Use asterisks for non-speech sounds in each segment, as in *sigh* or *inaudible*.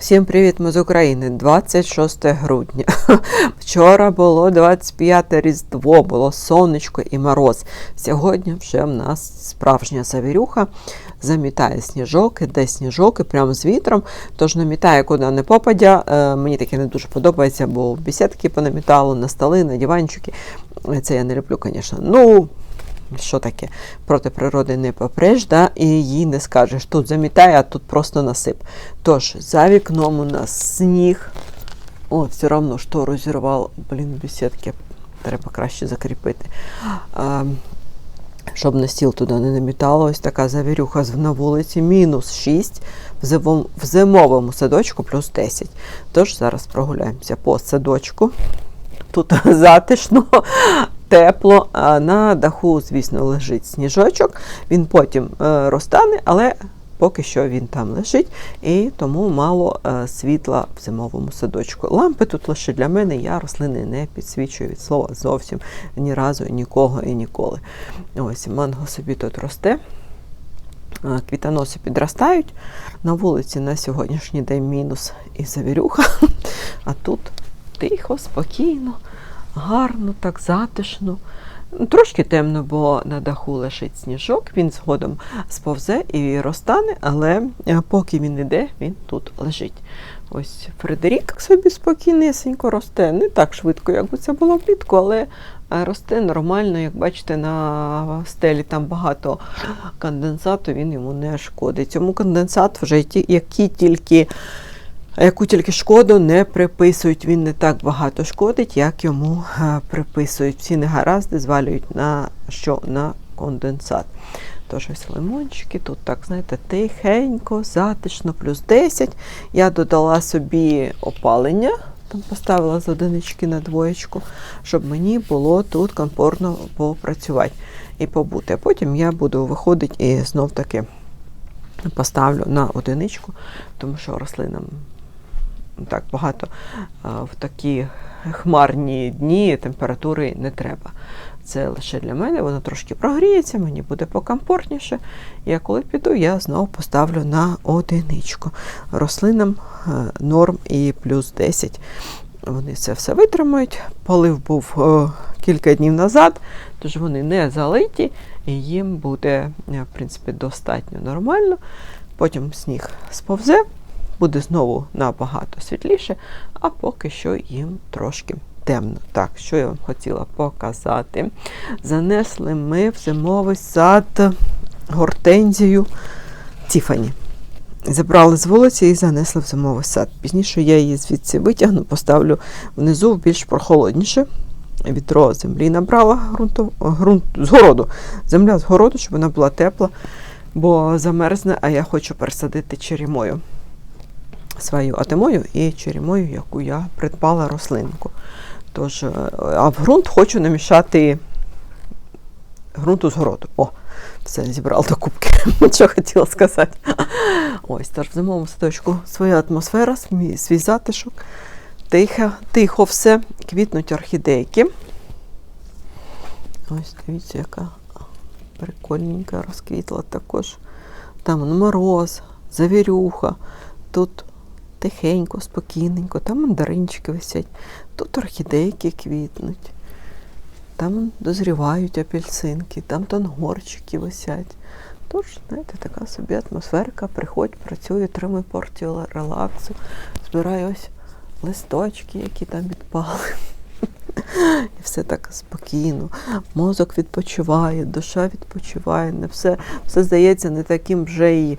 Всім привіт, ми з України. 26 грудня. *laughs* Вчора було 25 Різдво, було сонечко і мороз. Сьогодні вже в нас справжня завірюха. Замітає сніжок, іде сніжок і прямо з вітром. Тож намітає куди не попадя. Е, Мені таке не дуже подобається, бо бесідки понамітало на столи, на диванчики. Це я не люблю, звісно. Ну, що таке? Проти природи не попреш, да? і їй не скажеш. Тут замітає, а тут просто насип. Тож, за вікном у нас сніг. О, все одно штору зірвало. Блін, бесідки треба краще закріпити. А, щоб на стіл туди не намітало, ось така завірюха на вулиці, мінус 6, в зимовому, в зимовому садочку плюс 10. Тож зараз прогуляємося по садочку. Тут *laughs* затишно, тепло. А на даху, звісно, лежить сніжочок. Він потім е, розтане, але поки що він там лежить, і тому мало е, світла в зимовому садочку. Лампи тут лише для мене, я рослини не підсвічую від слова зовсім ні разу, нікого і ніколи. Ось манго собі тут росте. Е, Квітоноси підростають. На вулиці на сьогоднішній день мінус і завірюха. *laughs* А тут тихо, спокійно, гарно, так затишно. Трошки темно, бо на даху лежить сніжок, він згодом сповзе і розтане, але е, поки він іде, він тут лежить. Ось Фредерік собі спокійнесенько росте. Не так швидко, як би це було влітку, але е, росте нормально. Як бачите, на стелі там багато конденсату, він йому не шкодить. Цьому конденсат вже які тільки. Яку тільки шкоду не приписують, він не так багато шкодить, як йому приписують. Всі негаразди звалюють на що? На конденсат. Тож ось лимончики, тут так, знаєте, тихенько, затишно, плюс 10. Я додала собі опалення, там поставила з одинички на двоєчку, щоб мені було тут комфортно попрацювати і побути. А потім я буду виходити і знов таки поставлю на одиничку, тому що рослинам так багато в такі хмарні дні температури не треба. Це лише для мене, воно трошки прогріється, мені буде покомфортніше. І коли піду, я знову поставлю на одиничку. Рослинам е, норм і плюс 10. Вони це все витримають. Полив був е, кілька днів назад, тож вони не залиті, і їм буде е, в принципі, достатньо нормально. Потім сніг сповзе, буде знову набагато світліше, а поки що їм трошки темно. Так, що я вам хотіла показати. Занесли ми в зимовий сад гортензію Тіфані. Забрали з вулиці і занесли в зимовий сад. Пізніше я її звідси витягну, поставлю внизу більш прохолодніше. Вітро землі набрала ґрунту, ґрунт з городу. Земля з городу, щоб вона була тепла, бо замерзне, а я хочу пересадити черемою свою атемою і черемою, яку я придбала рослинку. Тож, е, а в ґрунт хочу намішати ґрунту з городу. О, все, зібрала до кубки, *laughs* що хотіла сказати. Ось, тож в зимовому садочку своя атмосфера, свій, затишок. Тихо, тихо все, квітнуть орхідейки. Ось, дивіться, яка прикольненька розквітла також. Там мороз, завірюха. Тут тихенько, спокійненько, там мандаринчики висять, тут орхідейки квітнуть, там дозрівають апельсинки, там тонгорчики висять. Тож, знаєте, така собі атмосферка, приходь, працює, тримай порцію релаксу, збирай ось листочки, які там відпали. *laughs* І все так спокійно. Мозок відпочиває, душа відпочиває, не все, все здається не таким вже і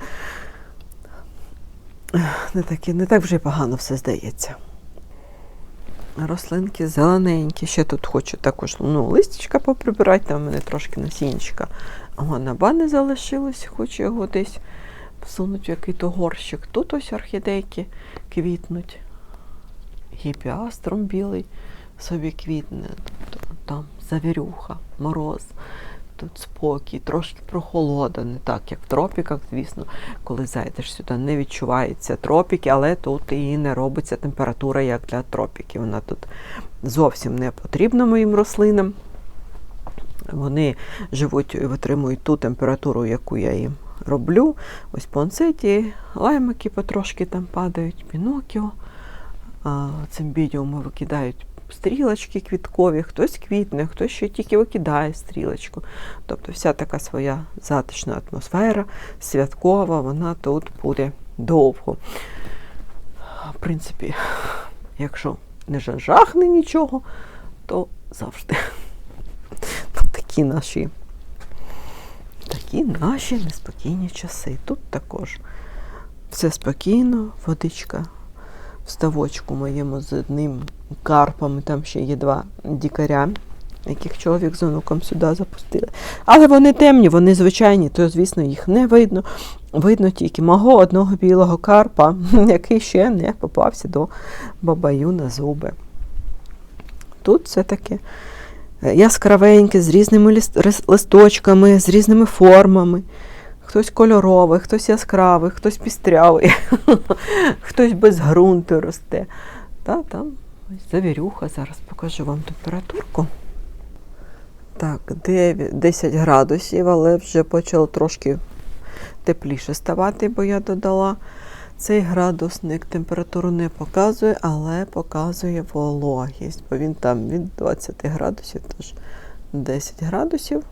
не, такі, не так вже й погано все здається. Рослинки зелененькі. Ще тут хочу також ну, листячка поприбирати, там у мене трошки насінчика. Ганаба не залишилось, хочу його десь всунути в який-то горщик. Тут ось орхідейки квітнуть. Гіпіаструм білий собі квітне. Там завірюха, мороз. Тут спокій, трошки прохолода, не так, як в тропіках, звісно, коли зайдеш сюди, не відчувається тропіки, але тут і не робиться температура, як для тропіків. Вона тут зовсім не потрібна моїм рослинам. Вони живуть і витримують ту температуру, яку я їм роблю. Ось понцеті, лаймики потрошки там падають, пінокіо. Цим відео викидають стрілочки квіткові, хтось квітне, хтось ще тільки викидає стрілочку. Тобто вся така своя затишна атмосфера, святкова, вона тут буде довго. В принципі, якщо не жахне нічого, то завжди. Такі наші такі наші неспокійні часи. Тут також все спокійно, водичка ставочку моєму з одним карпом, там ще є два дікаря, яких чоловік з онуком сюди запустили. Але вони темні, вони звичайні, то, звісно, їх не видно. Видно тільки мого одного білого карпа, *laughs* який ще не попався до бабаю на зуби. Тут все таки яскравеньке, з різними листочками, з різними формами. Хтось кольоровий, хтось яскравий, хтось пістрявий, *laughs* хтось без ґрунту росте. Та, там завірюха. Зараз покажу вам температурку. Так, 9, 10 градусів, але вже почало трошки тепліше ставати, бо я додала. Цей градусник температуру не показує, але показує вологість, бо він там від 20 градусів, тож 10 градусів.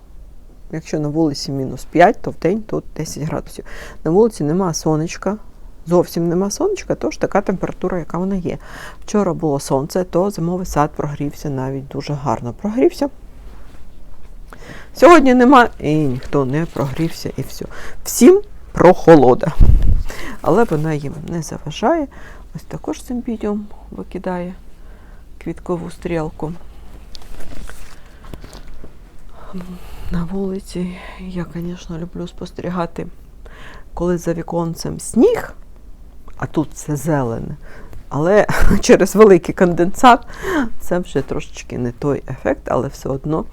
Якщо на вулиці мінус 5, то в день тут 10 градусів. На вулиці нема сонечка, зовсім нема сонечка, тож така температура, яка вона є. Вчора було сонце, то зимовий сад прогрівся навіть дуже гарно прогрівся. Сьогодні нема і ніхто не прогрівся, і все. Всім прохолода. Але вона їм не заважає. Ось також цим симбідіум викидає квіткову стрілку. На вулиці я, звісно, люблю спостерігати, коли за віконцем сніг, а тут все зелене. Але *laughs* через великий конденсат це вже трошечки не той ефект, але все одно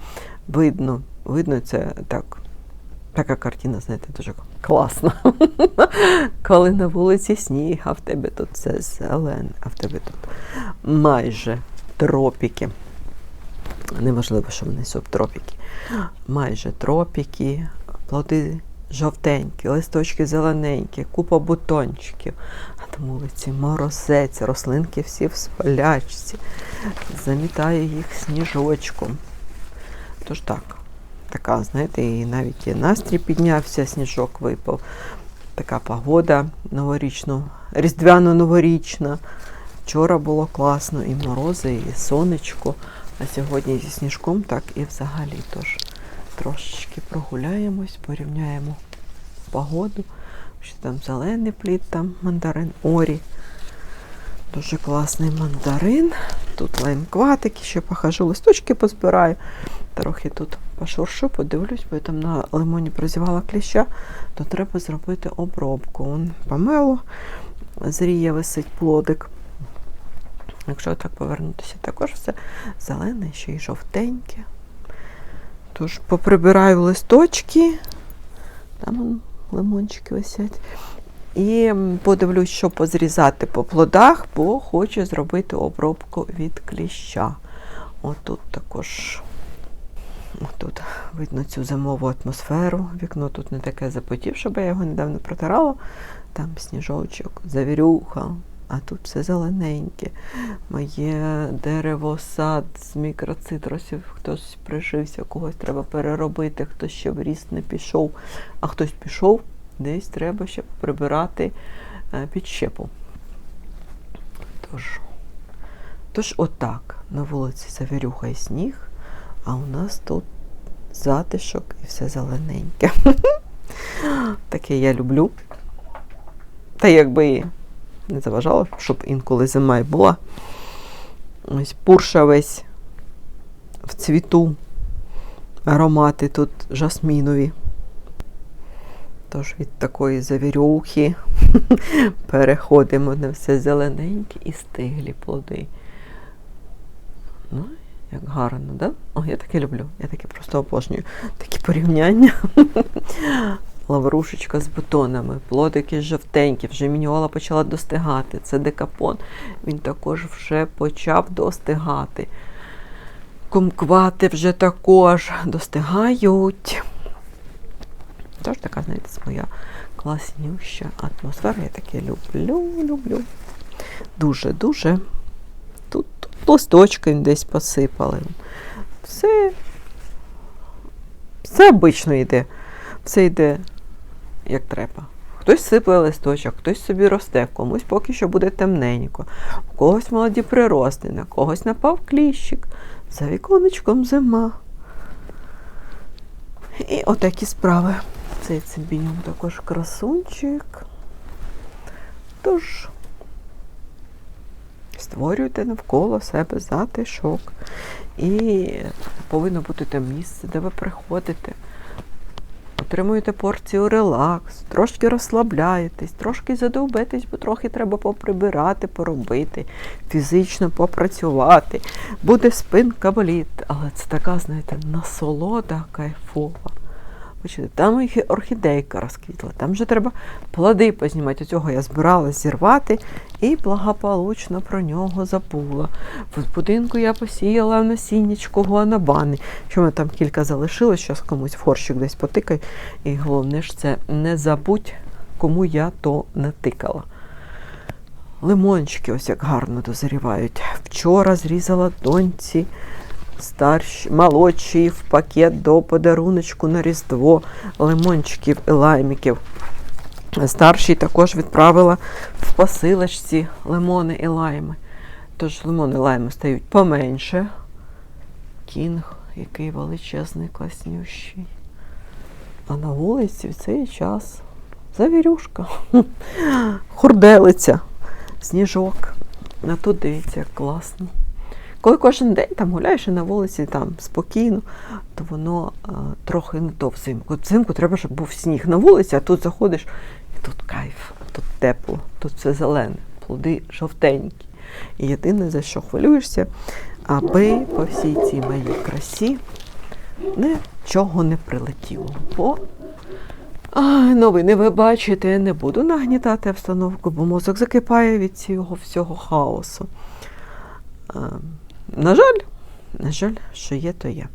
видно. Видно, це так. Така картина, знаєте, дуже класна. *laughs* Коли на вулиці сніг, а в тебе тут все зелене, а в тебе тут майже тропіки. Неможливо, що вони субтропіки. Майже тропіки, плоди жовтенькі, листочки зелененькі, купа бутончиків. Вулиці морозець, рослинки всі в спалячці, замітає їх сніжочком. Тож так, така, знаєте, і навіть і настрій піднявся, сніжок випав. Така погода новорічно, різдвяно-новорічна. Вчора було класно, і морози, і сонечко. А сьогодні зі сніжком так і взагалі. Тож трошечки прогуляємось, порівняємо погоду. Що там зелений плід, там мандарин Орі. Дуже класний мандарин. Тут лаймкватики, ще похожу, листочки позбираю. Трохи тут пошуршу, подивлюсь, бо я там на лимоні прозівала кліща, то треба зробити обробку. Вон помело, зріє висить плодик. Якщо так повернутися, також все зелене, ще й жовтеньке. Тож поприбираю листочки, там лимончики висять. І подивлюсь, що позрізати по плодах, бо хочу зробити обробку від кліща. Отут також отут видно цю зимову атмосферу. Вікно тут не таке запотівше, бо я його недавно протирала. Там сніжочок, завірюха, а тут все зелененьке. Моє дерево, сад з мікроцитрусів, хтось прижився, когось треба переробити, хтось ще в ріст не пішов, а хтось пішов, десь треба ще прибирати е, підщепу. Тож, тож отак, на вулиці завірюха і сніг, а у нас тут затишок і все зелененьке. *laughs* Таке я люблю. Та якби не заважало, щоб інколи зима й була. Ось пурша весь в цвіту. Аромати тут жасмінові. Тож від такої завірюхи *laughs* переходимо на все зелененькі і стиглі плоди. Ну, як гарно, да? О, я таке люблю. Я таке просто обожнюю. Такі порівняння. *laughs* Лаврушечка з бутонами, плодики жовтенькі, вже мініола почала достигати. Це декапон. Він також вже почав достигати. Кумквати вже також достигають. Тож така, знаєте, моя класнюща атмосфера. Я таке люблю, люблю. Дуже-дуже. Тут листочки десь посипали. Все, все обично йде. Все йде як треба. Хтось сипле листочок, хтось собі росте, комусь поки що буде темненько, у когось молоді прирости, на когось напав кліщик, за віконечком зима. І отакі справи. Цей цимбіньон також красунчик. Тож, створюйте навколо себе затишок. І повинно бути те місце, де ви приходите. Отримуєте порцію релакс, трошки розслабляєтесь, трошки задовбетесь, бо трохи треба поприбирати, поробити, фізично попрацювати. Буде спинка боліт, але це така, знаєте, насолода кайфова. Бачите, там і орхідейка розквітла, там вже треба плоди познімати. Цього я збиралась зірвати і благополучно про нього забула. В будинку я посіяла насіннячко гуанабани. Що мене там кілька залишилось, зараз комусь форщик десь потикай. І головне ж це не забудь, кому я то натикала. Лимончики ось як гарно дозрівають. Вчора зрізала доньці старші, молодші в пакет до подаруночку на Різдво лимончиків і лаймиків. Старші також відправила в посилочці лимони і лайми. Тож лимони і лайми стають поменше. Кінг, який величезний, класнющий. А на вулиці в цей час завірюшка, *laughs* хурделиця, сніжок. А тут дивіться, як класно. Коли кожен день там гуляєш і на вулиці там спокійно, то воно а, трохи не то взимку. Взимку треба, щоб був сніг на вулиці, а тут заходиш і тут кайф, тут тепло, тут все зелене, плоди жовтенькі. І єдине, за що хвилюєшся, аби по всій цій моїй красі нічого не прилетіло. Бо Ай, новини ви бачите, я не буду нагнітати обстановку, бо мозок закипає від цього всього хаосу. На жаль, на жаль, що є, то є.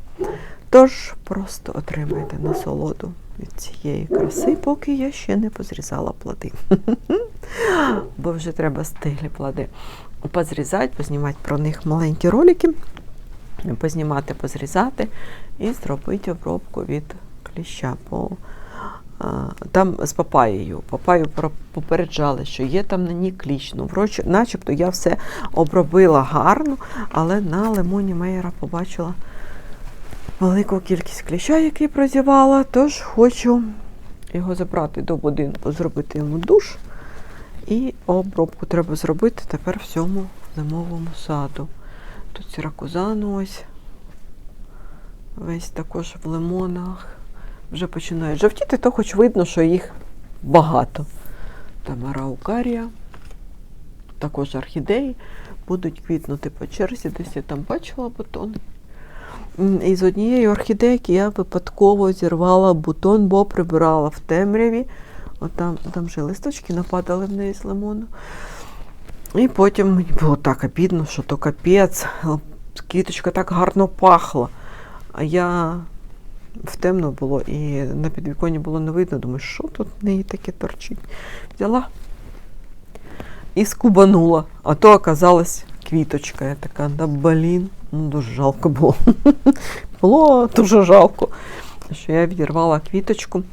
Тож просто отримайте насолоду від цієї краси, поки я ще не позрізала плоди. *laughs* Бо вже треба стиглі плоди позрізати, познімати про них маленькі ролики, познімати, позрізати і зробити обробку від кліща. Там з папаєю. Папаю попереджали, що є там на ній кліч. Ну, вроч, начебто я все обробила гарно, але на лимоні Мейера побачила велику кількість кліща, який прозівала, тож хочу його забрати до будинку, зробити йому душ. І обробку треба зробити тепер всьому зимовому саду. Тут сіракузану ось весь також в лимонах вже починають жовтіти, то хоч видно, що їх багато. Тамара Укарія, також орхідеї будуть квітнути по черзі, десь я там бачила бутони. І з однієї орхідейки я випадково зірвала бутон, бо прибирала в темряві. От там, там вже листочки нападали в неї з лимону. І потім мені було так обідно, що то капець, квіточка так гарно пахла. А я в темно було і на підвіконні було не видно. Думаю, що тут в неї таке торчить. Взяла і скубанула, а то оказалась квіточка. Я така, да блін, ну дуже жалко було. *laughs* Було дуже жалко, що я відірвала квіточку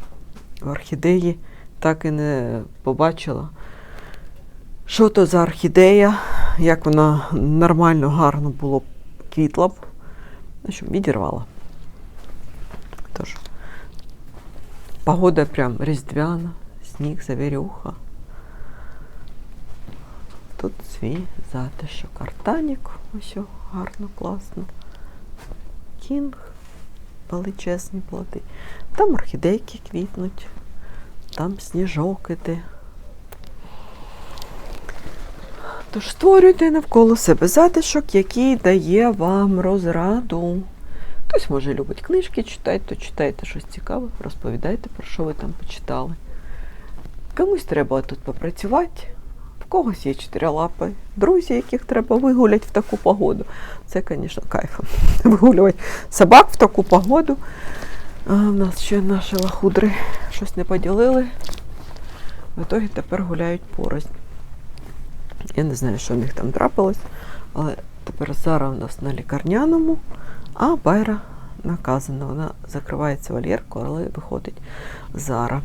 в орхідеї, так і не побачила. Що то за орхідея, як вона нормально, гарно було квітла б, ну, що відірвала. Тож погода прям різдвяна, сніг, завірюха. Тут свій затишок. Артанік, ось гарно, класно. Кінг, величезні плоди. Там орхідейки квітнуть, там сніжок іде. Тож створюйте навколо себе затишок, який дає вам розраду. Хтось, може, любить книжки читати, то читайте щось цікаве, розповідайте, про що ви там почитали. Комусь треба тут попрацювати, в когось є чотирилапи, друзі, яких треба вигуляти в таку погоду. Це, звісно, кайф. *laughs* Вигулювати собак в таку погоду. А в нас ще наші лахудри щось не поділили. В ітогі тепер гуляють порознь. Я не знаю, що в них там трапилось, але тепер Зара у нас на лікарняному, а Байра наказана. Вона закривається вольєр, коли виходить Зара.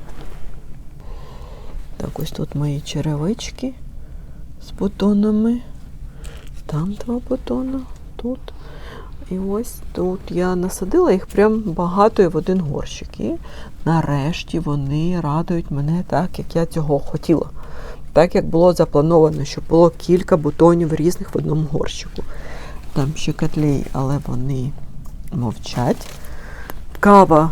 Так, ось тут мої черевички з бутонами. Там два бутона, тут. І ось тут я насадила їх прям багато і в один горщик. І нарешті вони радують мене так, як я цього хотіла. Так, як було заплановано, щоб було кілька бутонів різних в одному горщику. Там ще але вони мовчать. Кава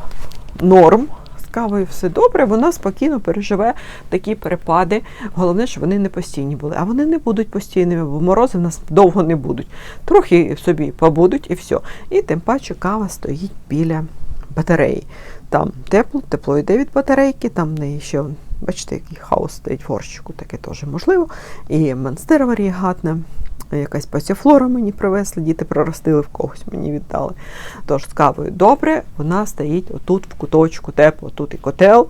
норм. З кавою все добре, вона спокійно переживе такі перепади. Головне, щоб вони не постійні були. А вони не будуть постійними, бо морози в нас довго не будуть. Трохи собі побудуть і все. І тим паче кава стоїть біля батареї. Там тепло, тепло йде від батарейки, там в неї ще, бачите, який хаос стоїть в горщику, таке теж можливо. І монстера варігатна, якась пасіфлора мені привезли, діти проростили в когось, мені віддали. Тож з кавою добре, вона стоїть отут в куточку, тепло, тут і котел,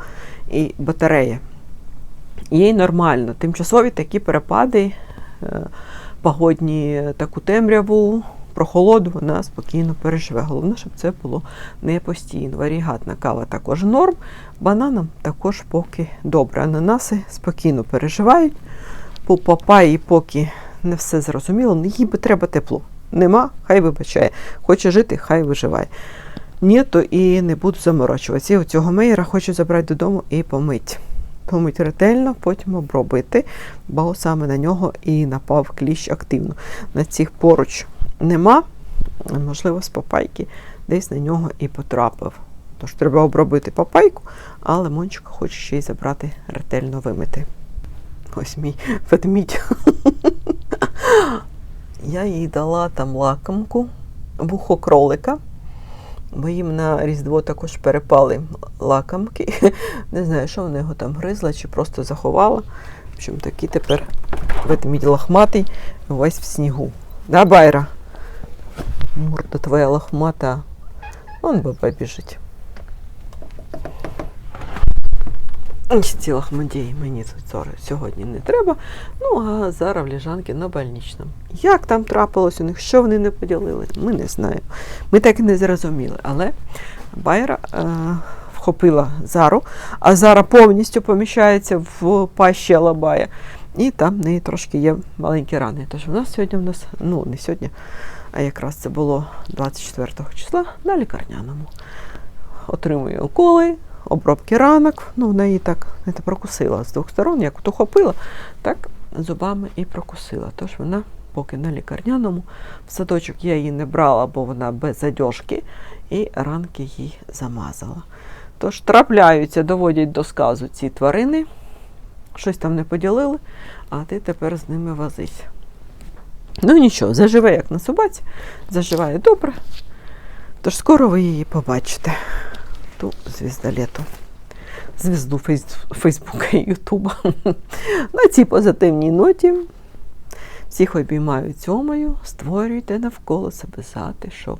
і батарея. Їй нормально. Тимчасові такі перепади, е, погодні таку темряву, прохолоду вона спокійно переживе. Головне, щоб це було не постійно. Варігатна кава також норм, бананам також поки добре. Ананаси спокійно переживають. По папаї поки не все зрозуміло, ну, їй би треба тепло. Нема, хай вибачає. Хоче жити, хай виживає. Ні, то і не буду заморочуватися. І оцього мейера хочу забрати додому і помить. Помить ретельно, потім обробити, бо саме на нього і напав кліщ активно. На цих поруч нема, можливо, з папайки десь на нього і потрапив. Тож треба обробити папайку, а лимончика хочу ще й забрати ретельно вимити. Ось мій ведмідь. *laughs* *gasps* Я їй дала там лакомку, вухо кролика, бо їм на Різдво також перепали лакомки. *laughs* Не знаю, що вона його там гризла чи просто заховала. В общем, такий тепер ведмідь лохматий, весь в снігу. Да, Байра? Морда твоя лохмата. Он баба біжить. Ці лахмадії мені сьогодні не треба. Ну, а зараз в ліжанки на больничному. Як там трапилось у них, що вони не поділили, ми не знаємо. Ми так і не зрозуміли. Але Байра е, вхопила Зару, а Зара повністю поміщається в пащі Алабая. І там в неї трошки є маленькі рани. Тож у нас сьогодні в нас, ну не сьогодні, а якраз це було 24 числа на лікарняному. Отримує уколи, обробки ранок. Ну, вона її так не прокусила з двох сторон, як от ухопила, так зубами і прокусила. Тож вона поки на лікарняному. В садочок я її не брала, бо вона без задяжки, і ранки їй замазала. Тож трапляються, доводять до сказу ці тварини. Щось там не поділили, а ти тепер з ними возись. Ну нічого, заживе як на собаці, заживає добре. Тож скоро ви її побачите ту звіздалету. Звізду фейс... Фейсбука і Ютуба. *laughs* На цій позитивній ноті. Всіх обіймаю цьомою, створюйте навколо себе затишок.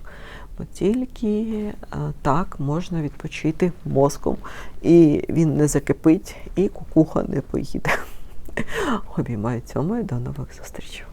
Бо тільки а, так можна відпочити мозком, і він не закипить, і кукуха не поїде. *laughs* Обіймаю цьомою, до нових зустрічей.